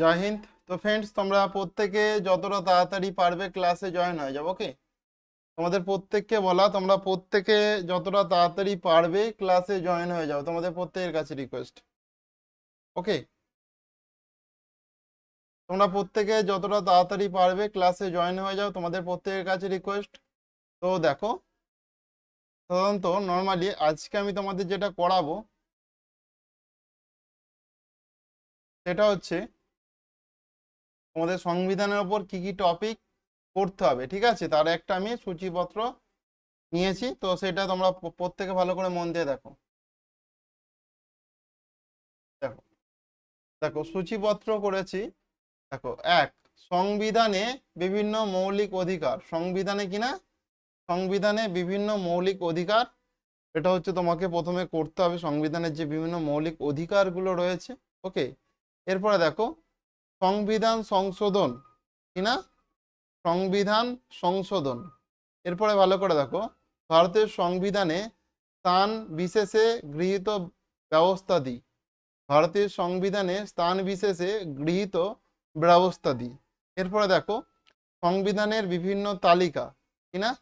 জয় হিন্দ। তো ফ্রেন্ডস তোমরা প্রত্যেকে যতটা তাড়াতাড়ি পারবে ক্লাসে জয়েন হয়ে যাব ওকে তোমাদের প্রত্যেককে বলা, তোমরা প্রত্যেকে যতটা তাড়াতাড়ি পারবে ক্লাসে জয়েন হয়ে যাও, তোমাদের প্রত্যেকের কাছে রিকোয়েস্ট ওকে তোমরা প্রত্যেকে যতটা তাড়াতাড়ি পারবে ক্লাসে জয়েন হয়ে যাও, তোমাদের প্রত্যেকের কাছে রিকোয়েস্ট তো দেখো, সাধারণত নর্মালি আজকে আমি তোমাদের যেটা করাবো, সেটা হচ্ছে তোমাদের সংবিধানের ওপর কি কি টপিক পড়তে হবে, ঠিক আছে? তার একটা আমি সূচিপত্র নিয়েছি, তো সেটা তোমরা প্রত্যেকে ভালো করে মন দিয়ে দেখো। দেখো দেখো, সূচিপত্র করেছি, দেখো, এক, সংবিধানে বিভিন্ন মৌলিক অধিকার, সংবিধানে কিনা সংবিধানে বিভিন্ন মৌলিক অধিকার, এটা হচ্ছে তোমাকে প্রথমে করতে হবে, সংবিধানের যে বিভিন্ন মৌলিক অধিকারগুলো রয়েছে ওকে এরপরে দেখো সংবিধান সংশোধন। কি না? সংবিধান সংশোধন। এরপরে ভালো করে দেখো। ভারতের সংবিধানে স্থান বিশেষে গৃহীত ব্যবস্থা ব্যবস্থাদি ভারতের সংবিধানে স্থান বিশেষে গৃহীত ব্যবস্থা ব্যবস্থাদি এরপরে দেখো, সংবিধানের বিভিন্ন তালিকা। কি না?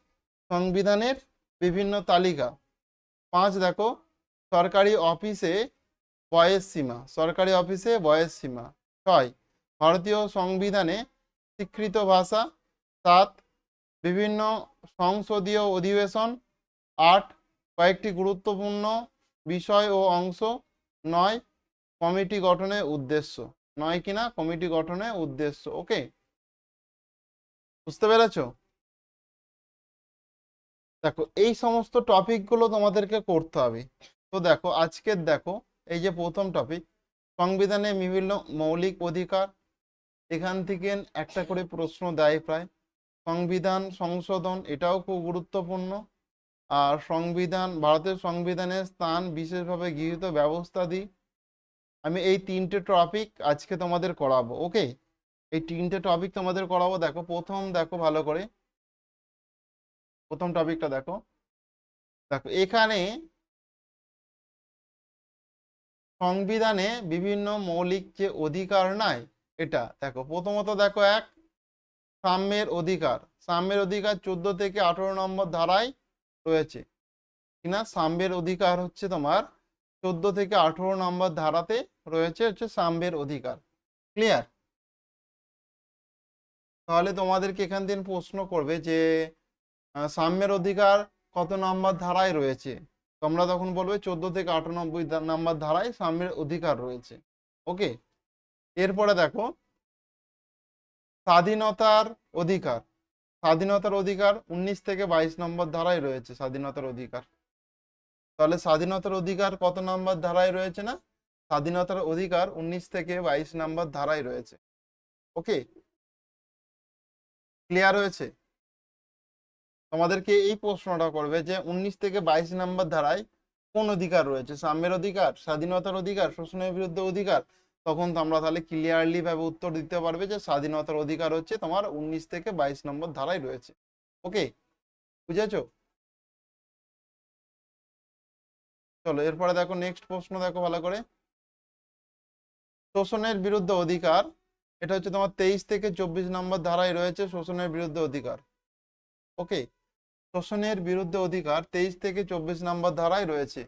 সংবিধানের বিভিন্ন তালিকা। পাঁচ দেখো, সরকারি অফিসে বয়স সীমা। সরকারি অফিসে বয়স সীমা। ছয় ভারতীয় সংবিধানে স্বীকৃত ভাষা, সাত, বিভিন্ন সংসদীয় অধিবেশন, আট, কয়েকটি গুরুত্বপূর্ণ বিষয় ও অংশ, নয়, কমিটি গঠনের উদ্দেশ্য। নয় কিনা, কমিটি গঠনের উদ্দেশ্য। ওকে বুঝতে পেরেছ? দেখো, এই সমস্ত টপিকগুলো তোমাদেরকে করতে হবে। তো দেখো, আজকের দেখো, এই যে প্রথম টপিক, সংবিধানে বিভিন্ন মৌলিক অধিকার এখান থেকে একটা করে প্রশ্ন দেয় প্রায়। সংবিধান সংশোধন এটাও খুব গুরুত্বপূর্ণ। আর সংবিধান, ভারতের সংবিধানের স্থান বিশেষভাবে গৃহীত ব্যবস্থা দিই। আমি এই তিনটে টপিক আজকে তোমাদের করাবো ওকে এই তিনটে টপিক তোমাদের করাবো, দেখো, প্রথম দেখো ভালো করে। প্রথম টপিকটা দেখো। দেখো, এখানে সংবিধানে বিভিন্ন মৌলিক যে অধিকার নাই এটা দেখো, প্রথমত দেখো এক, সাম্যের অধিকার। সাম্যের অধিকার চোদ্দ থেকে আঠারো নম্বর ধারায় রয়েছে। কিনা সাম্যের অধিকার হচ্ছে তোমার চোদ্দ থেকে আঠারো নম্বর ধারাতে রয়েছে, হচ্ছে সাম্যের অধিকার। ক্লিয়ার তাহলে তোমাদেরকে এখান থেকে প্রশ্ন করবে যে সাম্যের অধিকার কত নম্বর ধারায় রয়েছে? তোমরা তখন বলবে চোদ্দ থেকে আটানব্বই নাম্বার ধারায় সাম্যের অধিকার রয়েছে। ওকে এরপরে দেখো, স্বাধীনতার অধিকার। স্বাধীনতার অধিকার উনিশ থেকে বাইশ নম্বর ধারায় রয়েছে, স্বাধীনতার অধিকার। তাহলে স্বাধীনতার অধিকার কত নম্বর ধারায় রয়েছে না? স্বাধীনতার অধিকার উনিশ থেকে বাইশ নম্বর ধারায় রয়েছে। ওকে? ক্লিয়ার হয়েছে? তোমাদেরকে এই প্রশ্নটা করবে যে উনিশ থেকে বাইশ নম্বর ধারায় কোন অধিকার রয়েছে? সাম্যের অধিকার, স্বাধীনতার অধিকার, শোষণের বিরুদ্ধে অধিকার তখন তোমরা তাহলে ক্লিয়ারলি ভাবে উত্তর দিতে পারবে যে স্বাধীনতার অধিকার হচ্ছে তোমার উনিশ থেকে বাইশ নম্বর ধারায় রয়েছে। ওকে বুঝেছ? চলো, এরপরে দেখো নেক্সট প্রশ্ন দেখো ভালো করে। শোষণের বিরুদ্ধে অধিকার, এটা হচ্ছে তোমার তেইশ থেকে চব্বিশ নম্বর ধারায় রয়েছে শোষণের বিরুদ্ধে অধিকার। ওকে শোষণের বিরুদ্ধে অধিকার তেইশ থেকে চব্বিশ নম্বর ধারায় রয়েছে।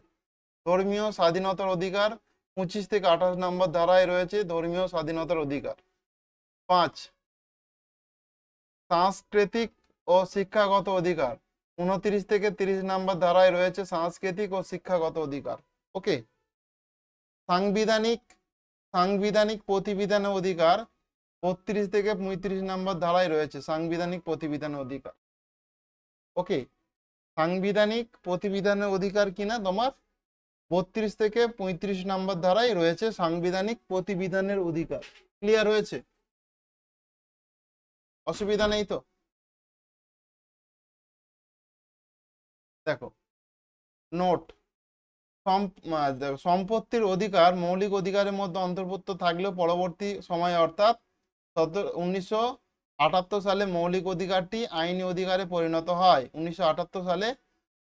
ধর্মীয় স্বাধীনতার অধিকার পঁচিশ থেকে আঠাশ নম্বর ধারায় রয়েছে ধর্মীয় স্বাধীনতার অধিকার। পাঁচ, সাংস্কৃতিক ও শিক্ষাগত অধিকার। উনত্রিশ থেকে তিরিশ নম্বর ধারায় রয়েছে সাংস্কৃতিক ও শিক্ষাগত অধিকার। ওকে? সাংবিধানিক সাংবিধানিক প্রতিবিধানের অধিকার। বত্রিশ থেকে পঁয়ত্রিশ নম্বর ধারায় রয়েছে সাংবিধানিক প্রতিবিধানের অধিকার। ওকে? সাংবিধানিক প্রতিবিধানের অধিকার কিনা তোমার? বত্রিশ থেকে পঁয়ত্রিশ নম্বর ধারায় রয়েছে সাংবিধানিক প্রতিবিধানের অধিকার। ক্লিয়ার হয়েছে? অসুবিধা নেই তো? দেখো, নোট সম্পত্তির অধিকার মৌলিক অধিকারের মধ্যে অন্তর্ভুক্ত থাকলেও পরবর্তী সময় অর্থাৎ উনিশশো আটাত্তর সালে মৌলিক অধিকারটি আইনি অধিকারে পরিণত হয়। উনিশশো আটাত্তর সালে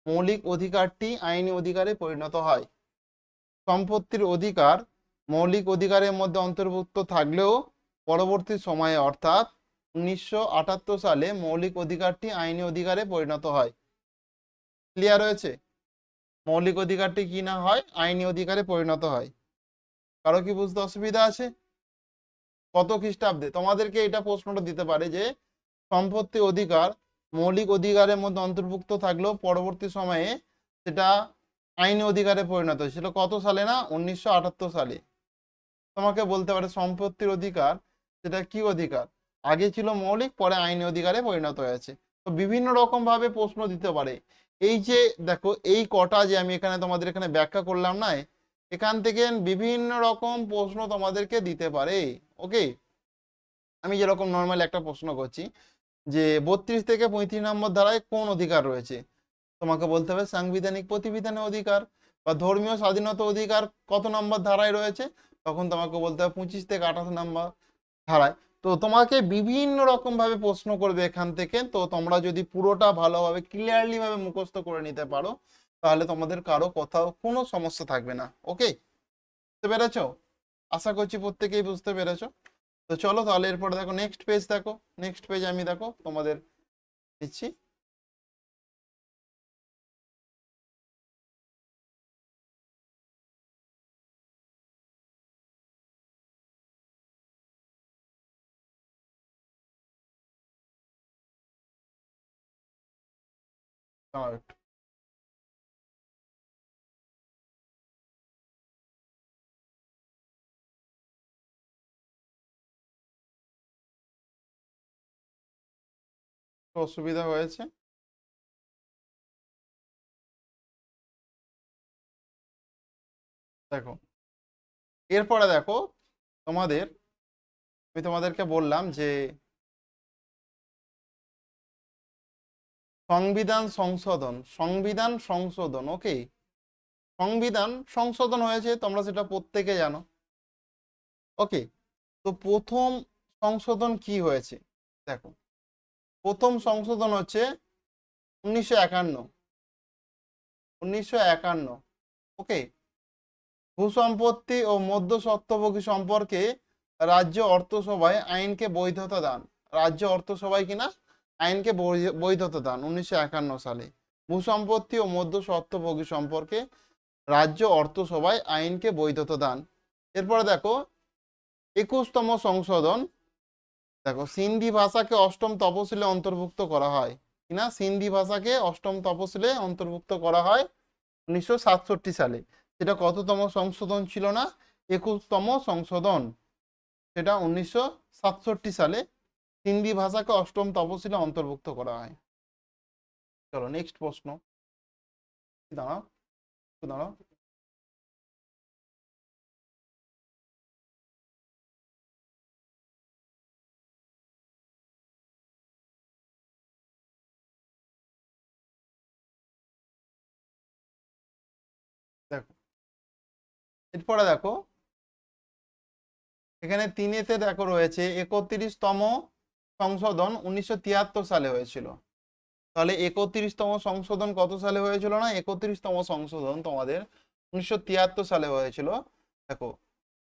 মৌলিক অধিকারটি আইনি অধিকারে পরিণত হয়। সম্পত্তির অধিকার মৌলিক অধিকারের মধ্যে অন্তর্ভুক্ত থাকলেও পরবর্তী সময়ে, অর্থাৎ উনিশশো আটাত্তর সালে, মৌলিক অধিকারটি আইনি অধিকারে পরিণত হয়। ক্লিয়ার হয়েছে? মৌলিক অধিকারটি কি না হয়, আইনি অধিকারে পরিণত হয়। কারও কি বুঝতে অসুবিধা আছে? কত খ্রিস্টাব্দে? তোমাদেরকে এটা প্রশ্নটা দিতে পারে যে সম্পত্তি অধিকার মৌলিক অধিকারের মধ্যে অন্তর্ভুক্ত থাকলেও পরবর্তী সময়ে সেটা আইনি অধিকারে পরিণত হয়েছিল কত সালে না? উনিশশো আটাত্তর সালে। তোমাকে বলতে পারে সম্পত্তির অধিকার, সেটা কি অধিকার? আগে ছিল মৌলিক, পরে আইনি অধিকারে পরিণত হয়েছে। তো বিভিন্ন রকম ভাবে প্রশ্ন দিতে পারে। এই যে দেখো, এই কটা যে আমি এখানে তোমাদের এখানে ব্যাখ্যা করলাম না, এখান থেকে বিভিন্ন রকম প্রশ্ন তোমাদেরকে দিতে পারে। ওকে আমি যেরকম নর্মাল একটা প্রশ্ন করছি যে বত্রিশ থেকে পঁয়ত্রিশ নম্বর ধারায় কোন অধিকার রয়েছে? তোমাকে বলতে হবে সাংবিধানিক প্রতিবিধানের অধিকার বা ধর্মীয় স্বাধীনতা অধিকার কত নম্বর ধারায় রয়েছে? তখন তোমাকে বলতে হবে পঁচিশ থেকে আঠাশ নম্বর ধারায়। তো তোমাকে বিভিন্ন রকম ভাবে প্রশ্ন করবে এখান থেকে। তো তোমরা যদি পুরোটা ভালোভাবে ক্লিয়ারলি ভাবে মুখস্থ করে নিতে পারো, তাহলে তোমাদের কারও কোথাও কোনো সমস্যা থাকবে না। ওকে বুঝতে পেরেছ? আশা করছি প্রত্যেকেই বুঝতে পেরেছ। তো চলো তাহলে এরপর দেখো নেক্সট পেজ দেখো নেক্সট পেজ আমি দেখো তোমাদের দিচ্ছি। দাঁড়াও অসুবিধা হয়েছে? দেখো, এরপরে দেখো তোমাদের, আমি তোমাদেরকে বললাম যে সংবিধান সংশোধন সংবিধান সংশোধন ওকে সংবিধান সংশোধন হয়েছে, তোমরা সেটা প্রত্যেকে জানো। ওকে তো প্রথম সংশোধন কি হয়েছে? দেখো প্রথম সংশোধন হচ্ছে উনিশশো একান্ন। উনিশশো একান্ন। ওকে? ভূসম্পত্তি ও মধ্য স্বত্বভোগী সম্পর্কে রাজ্য অর্থসভায় আইনকে বৈধতা দান। রাজ্য অর্থসভায় কিনা আইনকে বৈধতা দান উনিশশো একান্ন সালে। ভূসম্পত্তি ও মধ্য স্বত্বভোগী সম্পর্কে রাজ্য অর্থসভায় আইনকে বৈধতা দান। এরপরে দেখো, একুশতম সংশোধন দেখো, সিন্ধি ভাষাকে অষ্টম তপশিলে অন্তর্ভুক্ত করা হয়। কিনা সিন্ধি ভাষাকে অষ্টম তপশিলে অন্তর্ভুক্ত করা হয় উনিশশো সাতষট্টি সালে। সেটা কততম সংশোধন ছিল না? একুশতম সংশোধন। সেটা উনিশশো সাতষট্টি সালে হিন্দি ভাষাকে অষ্টম তপশিলে অন্তর্ভুক্ত করা হয়। চলো নেক্সট প্রশ্ন। দাঁড়াও দাঁড়াও। এরপরে দেখো, এখানে তিনেতে দেখো রয়েছে, একত্রিশতম সংশোধন উনিশশো তিয়াত্তর সালে হয়েছিল। তাহলে একত্রিশতম সংশোধন কত সালে হয়েছিল না? একত্রিশতম সংশোধন তোমাদের উনিশশো তিয়াত্তর সালে হয়েছিল। দেখো,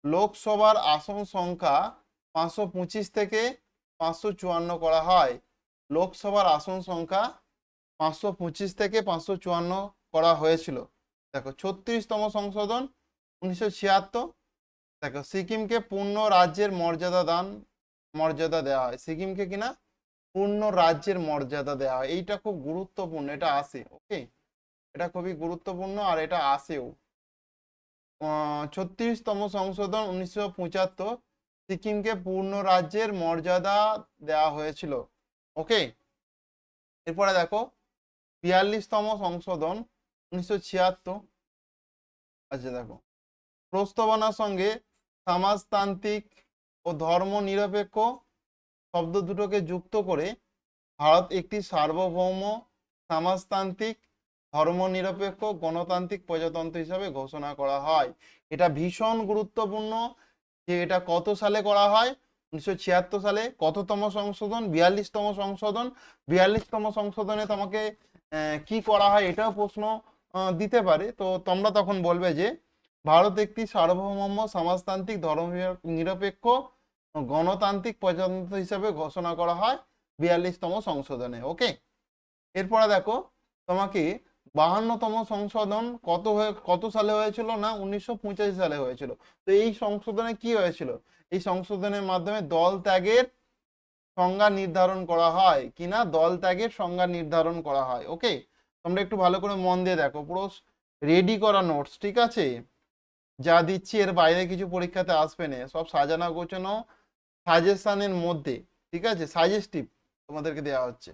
লোকসভার আসন সংখ্যা পাঁচশো পঁচিশ থেকে পাঁচশো চুয়ান্ন করা হয়। লোকসভার আসন সংখ্যা পাঁচশো পঁচিশ থেকে পাঁচশো চুয়ান্ন করা হয়েছিল। দেখো, ছত্রিশতম সংশোধন উনিশশো ছিয়াত্তর, দেখো, সিকিমকে পূর্ণ রাজ্যের মর্যাদা দান, মর্যাদা দেওয়া হয়। সিকিমকে কিনা? পূর্ণ রাজ্যের মর্যাদা দেওয়া হয়। এইটা খুব গুরুত্বপূর্ণ, এটা আসে ওকে? এটা খুবই গুরুত্বপূর্ণ আর এটা আসেও ছত্রিশতম সংশোধন উনিশশো পঁচাত্তর, সিকিমকে পূর্ণ রাজ্যের মর্যাদা দেওয়া হয়েছিল, ওকে? এরপরে দেখো, বিয়াল্লিশতম সংশোধন উনিশশো ছিয়াত্তর আচ্ছা দেখো। প্রস্তাবনার সঙ্গে সমাজতান্ত্রিক ও ধর্ম নিরপেক্ষ শব্দ দুটোকে যুক্ত করে ভারত একটি সার্বভৌম, সমাজতান্ত্রিক, ধর্মনিরপেক্ষ, গণতান্ত্রিক প্রজাতন্ত্র হিসাবে ঘোষণা করা হয়। এটা ভীষণ গুরুত্বপূর্ণ যে এটা কত সালে করা হয়? উনিশশো ছিয়াত্তর সালে কততম সংশোধন? বিয়াল্লিশতম সংশোধন? বিয়াল্লিশতম সংশোধনে তোমাকে কি করা হয় এটাও প্রশ্ন দিতে পারে। তো তোমরা তখন বলবে যে ভারত একটি সার্বভৌম সমাজতান্ত্রিক ধর্ম নিরপেক্ষ গণতান্ত্রিক প্রজাতন্ত্র হিসাবে ঘোষণা করা হয় বিয়াল্লিশতম সংশোধনে। ওকে? এরপরে দেখো, তোমাকে বাহান্নতম সংশোধন কত হয়ে কত সালে হয়েছিল না? উনিশশো পঁচাশি সালে হয়েছিল। তো এই সংশোধনে কি হয়েছিল? এই সংশোধনের মাধ্যমে দল ত্যাগের সংজ্ঞা নির্ধারণ করা হয় কিনা? দল ত্যাগের সংজ্ঞা নির্ধারণ করা হয়। ওকে? তোমরা একটু ভালো করে মন দিয়ে দেখো। পুরো রেডি করা নোটস ঠিক আছে? যা দিচ্ছি, এর বাইরে কিছু পরীক্ষাতে আসবে না। সব সাজানো গোছানো সাজেশনের মধ্যে, ঠিক আছে? সাজেস্টিভ তোমাদেরকে দেওয়া হচ্ছে।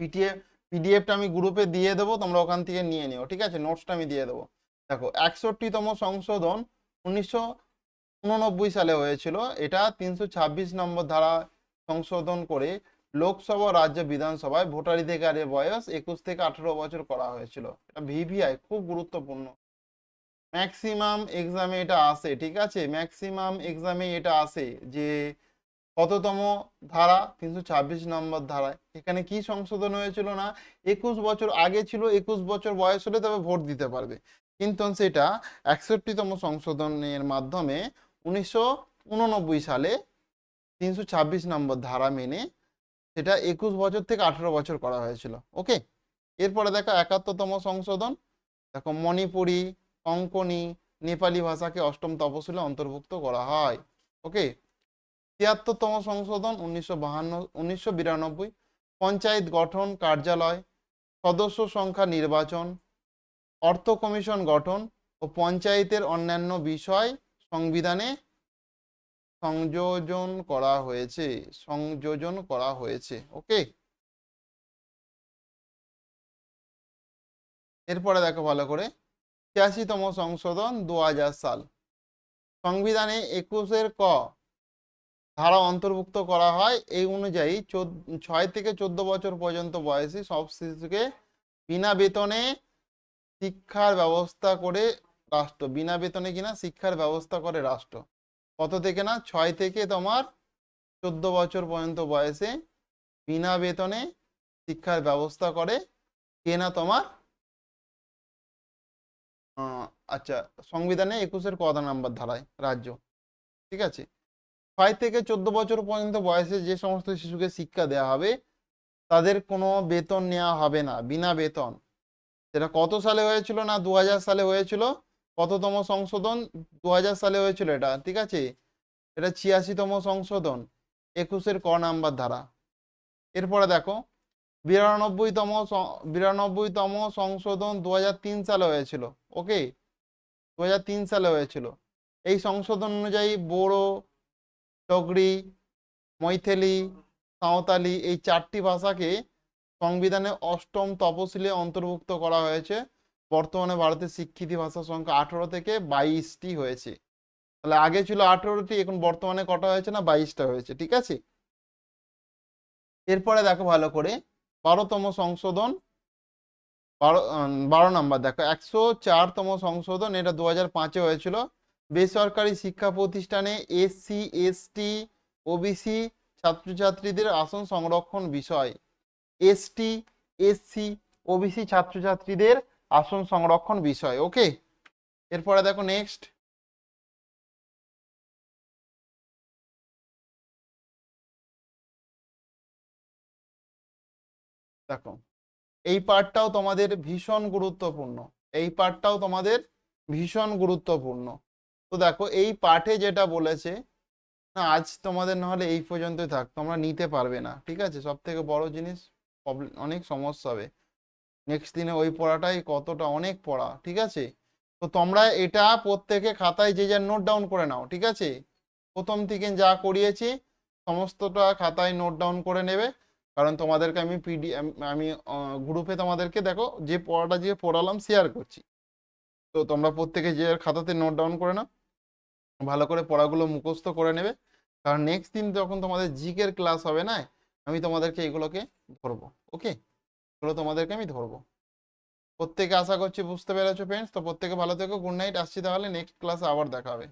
পিটিএফ পিডিএফটা আমি গ্রুপে দিয়ে দেবো, তোমরা ওখান থেকে নিয়ে নিও, ঠিক আছে? নোটসটা আমি দিয়ে দেবো। দেখো, একষট্টিতম সংশোধন উনিশশো উননব্বই সালে হয়েছিল। এটা তিনশো ছাব্বিশ নম্বর ধারা সংশোধন করে লোকসভা রাজ্য বিধানসভায় ভোটাধিকারের বয়স একুশ থেকে আঠেরো বছর করা হয়েছিল। এটা ভিভিআই খুব গুরুত্বপূর্ণ। ম্যাক্সিমাম এক্সামে এটা আসে ঠিক আছে? ম্যাক্সিমাম এক্সামে এটা আসে যে কততম ধারা? তিনশো ছাব্বিশ নম্বর ধারায়। এখানে কি সংশোধন হয়েছিল না? একুশ বছর আগে ছিল, একুশ বছর বয়স হলে তবে ভোট দিতে পারবে। কিন্তু সেটা একষট্টিতম সংশোধনের মাধ্যমে উনিশশো উননব্বই সালে তিনশো ছাব্বিশ নম্বর ধারা মেনে সেটা একুশ বছর থেকে আঠেরো বছর করা হয়েছিল। ওকে? এরপরে দেখো একাত্তরতম সংশোধন। দেখো মণিপুরি অঙ্কনি নেপালি ভাষাকে অষ্টম তপশিলে অন্তর্ভুক্ত করা হয়। ওকে? তিয়াত্তরতম সংশোধন উনিশশো বাহান্ন, উনিশশো বিরানব্বই। পঞ্চায়েত গঠন, কার্যালয়, সদস্য সংখ্যা নির্বাচন, অর্থ কমিশন গঠন ও পঞ্চায়েতের অন্যান্য বিষয় সংবিধানে সংযোজন করা হয়েছে, সংযোজন করা হয়েছে, ওকে? এরপরে দেখো ভালো করে। ছিয়াশিতম সংশোধন দু হাজার সাল। সংবিধানে একুশের ক ধারা অন্তর্ভুক্ত করা হয়, এই অনুযায়ী ছয় থেকে চোদ্দ বছর পর্যন্ত বয়সী সব শিশুকে বিনা বেতনে শিক্ষার ব্যবস্থা করে রাষ্ট্র, বিনা বেতনে কিনা শিক্ষার ব্যবস্থা করে রাষ্ট্র। কত থেকে না? ছয় থেকে তোমার চোদ্দ বছর পর্যন্ত বয়সে বিনা বেতনে শিক্ষার ব্যবস্থা করে কে না তোমার আচ্ছা সংবিধানে একুশের কদা নাম্বার ধারায় রাজ্য? ঠিক আছে? ছয় থেকে চোদ্দ বছর পর্যন্ত বয়সে যে সমস্ত শিশুকে শিক্ষা দেওয়া হবে, তাদের কোনো বেতন নেওয়া হবে না, বিনা বেতন। সেটা কত সালে হয়েছিল না দু হাজার সালে হয়েছিল? কততম সংশোধন দু হাজার সালে হয়েছিল এটা, ঠিক আছে? এটা ছিয়াশিতম সংশোধন, একুশের ক নাম্বার ধারা। এরপরে দেখো বিরানব্বইতম বিরানব্বইতম সংশোধন দু হাজার তিন সালে হয়েছিল ওকে দু হাজার তিন সালে হয়েছিল। এই সংশোধন অনুযায়ী বোড়ো ডগরি মৈথেলি, সাঁওতালি এই চারটি ভাষাকে সংবিধানে অষ্টম তপশিলে অন্তর্ভুক্ত করা হয়েছে। বর্তমানে ভারতের স্বীকৃতি ভাষার সংখ্যা আঠেরো থেকে বাইশটি হয়েছে। তাহলে আগে ছিল আঠেরোটি, এখন বর্তমানে কটা হয়েছে না বাইশটা হয়েছে, ঠিক আছে? এরপরে দেখো ভালো করে। বারোতম সংশোধন, বারো বারো নম্বর, দেখো, একশো চারতম সংশোধন, এটা দু হাজার পাঁচে হয়েছিল। বেসরকারি শিক্ষা প্রতিষ্ঠানে এসসি, এসটি, ওবিসি ছাত্রছাত্রীদের আসন সংরক্ষণ বিষয়। এসটি, এসসি, ওবিসি ছাত্রছাত্রীদের আসন সংরক্ষণ বিষয়, ওকে? এরপরে দেখো নেক্সট দেখো, এই পার্টটাও তোমাদের ভীষণ গুরুত্বপূর্ণ। এই পার্টটাও তোমাদের ভীষণ গুরুত্বপূর্ণ। তো দেখো, এই পাঠে যেটা বলেছে, না, আজ তোমাদের নাহলে এই পর্যন্তই থাক, তোমরা নিতে পারবে না, ঠিক আছে? সব থেকে বড় জিনিস অনেক সমস্যা হবে। নেক্সট দিনে ওই পড়াটাই কতটা অনেক পড়া, ঠিক আছে? তো তোমরা এটা প্রত্যেকে খাতায় যে যার নোট ডাউন করে নাও, ঠিক আছে? প্রথম থেকে যা করিয়েছি, সমস্তটা খাতায় নোট ডাউন করে নেবে। কারণ তোমাদেরকে আমি পিডি আমি গ্রুপে তোমাদেরকে দেখো যে পড়াটা যে পড়ালাম শেয়ার করছি। তো তোমরা প্রত্যেকে যে খাতাতে নোট ডাউন করে নাও, ভালো করে পড়াগুলো মুখস্থ করে নেবে। কারণ নেক্সট দিন যখন তোমাদের জিকের ক্লাস হবে না, আমি তোমাদেরকে এগুলোকে ধরবো ওকে এগুলো তোমাদেরকে আমি ধরবো। প্রত্যেকে আশা করছি বুঝতে পেরেছ ফ্রেন্ডস তো প্রত্যেকে ভালো থেকো গুড নাইট আসছি তাহলে নেক্সট ক্লাসে আবার দেখা হবে।